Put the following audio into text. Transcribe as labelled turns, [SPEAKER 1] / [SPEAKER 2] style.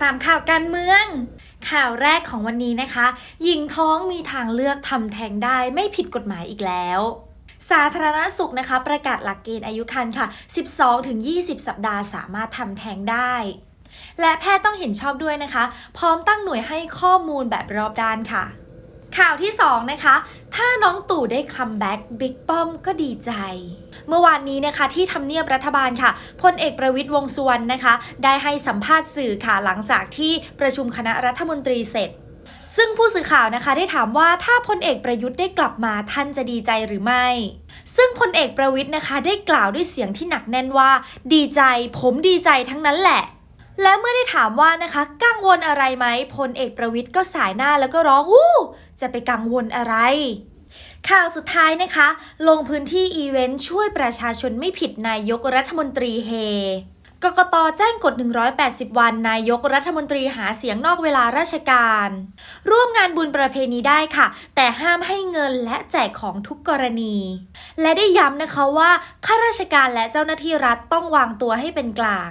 [SPEAKER 1] สามข่าวการเมือง ข่าวแรกของวันนี้นะคะ หญิงท้องมีทางเลือกทำแท้งได้ไม่ผิดกฎหมายอีกแล้วสาธารณสุขนะคะ ประกาศหลักเกณฑ์อายุครรภ์ค่ะ 12-20 สัปดาห์สามารถทำแท้งได้ และแพทย์ต้องเห็นชอบด้วยนะคะ พร้อมตั้งหน่วยให้ข้อมูลแบบรอบด้านค่ะ ข่าวที่ 2 นะคะ ถ้าน้องตู่ได้คัมแบ็กบิ๊กป้อมก็ดีใจ เมื่อวานนี้นะคะที่ทำเนียบรัฐบาลค่ะพลเอกประวิตยวงสุวรรณนะคะ ได้ให้สัมภาษณ์สื่อค่ะหลังจากที่ประชุมคณะรัฐมนตรีเสร็จ ซึ่งผู้สื่อข่าวนะคะได้ถามว่าถ้าพลเอกประยุทธ์ได้กลับมาท่านจะดีใจหรือไม่ ซึ่งพลเอกประวิทย์นะคะได้กล่าวด้วยเสียงที่หนักแน่นว่า ดีใจ ผมดีใจทั้งนั้นแหละ และเมื่อได้ถามว่านะคะกังวลอะไรไหมพลเอกประวิทย์ก็สายหน้าแล้วก็ร้องวู้จะไปกังวลอะไร ข่าวสุดท้ายนะคะ ลงพื้นที่อีเวนต์ช่วยประชาชนไม่ผิดนายกรัฐมนตรีเฮกกตแจ้งกฎ 180 วัน นายกรัฐมนตรีหาเสียงนอกเวลาราชการ ร่วมงานบุญประเพณีได้ค่ะ แต่ห้ามให้เงินและแจกของทุกกรณี และได้ย้ำนะคะว่าข้าราชการและเจ้าหน้าที่รัฐต้องวางตัวให้เป็นกลาง